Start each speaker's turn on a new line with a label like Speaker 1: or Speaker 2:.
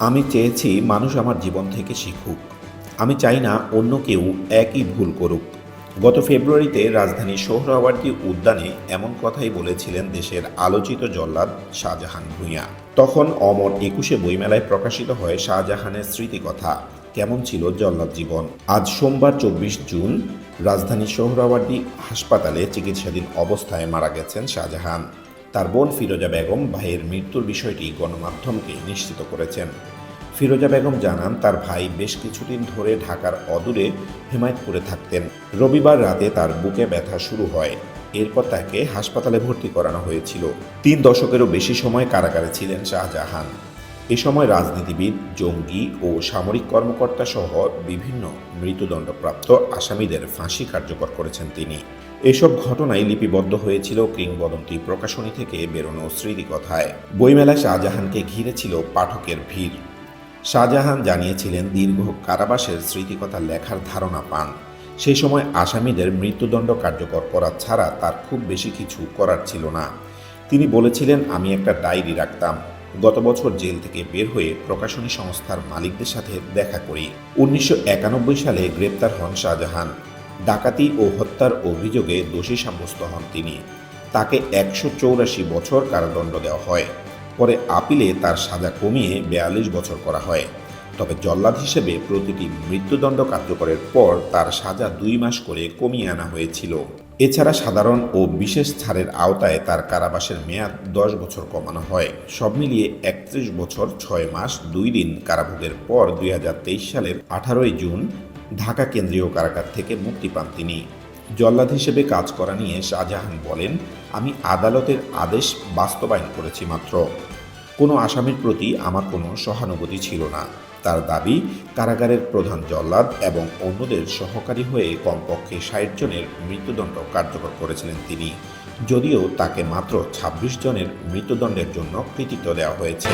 Speaker 1: আমি চেয়েছি মানুষ আমার জীবন থেকে শিখুক। আমি চাই না অন্য কেউ একই ভুল করুক। গত ফেব্রুয়ারিতে রাজধানীর সোহরাওয়ার্দী উদ্যানে এমন কথাই বলেছিলেন দেশের আলোচিত জল্লাদ শাহজাহান ভূঁইয়া। তখন অমর একুশে বইমেলায় প্রকাশিত হয় শাহজাহানের স্মৃতিকথা, কেমন ছিল জল্লাদ জীবন? আজ সোমবার চব্বিশ জুন রাজধানীর সোহরাওয়ার্দী হাসপাতালে চিকিৎসাধীন অবস্থায় মারা গেছেন শাহজাহান। তার বোন ফিরোজা বেগম ভাইয়ের মৃত্যুর বিষয়টি গণমাধ্যমকে নিশ্চিত করেছেন। ফিরোজা বেগম জানান, তার ভাই বেশ কিছুদিন ধরে ঢাকার অদূরে হেমায়তপুরে থাকতেন। রবিবার রাতে তার বুকে ব্যথা শুরু হয়। এরপর তাকে হাসপাতালে ভর্তি করানো হয়েছিল। তিন দশকেরও বেশি সময় কারাগারে ছিলেন শাহজাহান। এ সময় রাজনীতিবিদ, জঙ্গি ও সামরিক কর্মকর্তা সহ বিভিন্ন মৃত্যুদণ্ডপ্রাপ্ত আসামিদের ফাঁসি কার্যকর করেছেন তিনি। এসব ঘটনায় লিপিবদ্ধ হয়েছিল কিংবদন্তি প্রকাশনী থেকে বেরোনো স্মৃতিকথায় বইমেলায় শাহজাহানকে ঘিরে ছিল পাঠকের ভিড়। শাহজাহান জানিয়েছিলেন দীর্ঘ কারাবাসের স্মৃতিকথা লেখার ধারণা পান। সেই সময় আসামিদের মৃত্যুদণ্ড কার্যকর করা ছাড়া তার খুব বেশি কিছু করার ছিল না। তিনি বলেছিলেন, আমি একটা ডায়েরি রাখতাম। গত বছর জেল থেকে বের হয়ে প্রকাশনী সংস্থার মালিকদের সাথে দেখা করি। উনিশশো একানব্বই সালে গ্রেপ্তার হন শাহজাহান। ডাকাতি ও হত্যার অভিযোগে দোষী সাব্যস্ত হন তিনি। তাকে একশো চৌরাশি বছর কারাদণ্ড দেওয়া হয়। পরে আপিলে তার সাজা কমিয়ে বেয়াল্লিশ বছর করা হয়। তবে জল্লাদ হিসেবে প্রতিটি মৃত্যুদণ্ড কার্যকরের পর তার সাজা দুই মাস করে কমিয়ে আনা হয়েছিল। এছাড়া সাধারণ ও বিশেষ ছাড়ের আওতায় তার কারাবাসের মেয়াদ দশ বছর কমানো হয়। সব মিলিয়ে একত্রিশ বছর ছয় মাস দুই দিন কারাভোগের পর দুই হাজার তেইশ সালের আঠারোই জুন ঢাকা কেন্দ্রীয় কারাগার থেকে মুক্তি পান তিনি। জল্লাদ হিসেবে কাজ করা নিয়ে শাহজাহান বলেন, আমি আদালতের আদেশ বাস্তবায়ন করেছি মাত্র। কোনো আসামির প্রতি আমার কোনো সহানুভূতি ছিল না। তার দাবি, কারাগারের প্রধান জল্লাদ এবং অন্যদের সহকারী হয়ে কমপক্ষে ষাট জনের মৃত্যুদণ্ড কার্যকর করেছিলেন তিনি। যদিও তাকে মাত্র ২৬ জনের মৃত্যুদণ্ডের জন্য কৃতিত্ব দেওয়া হয়েছে।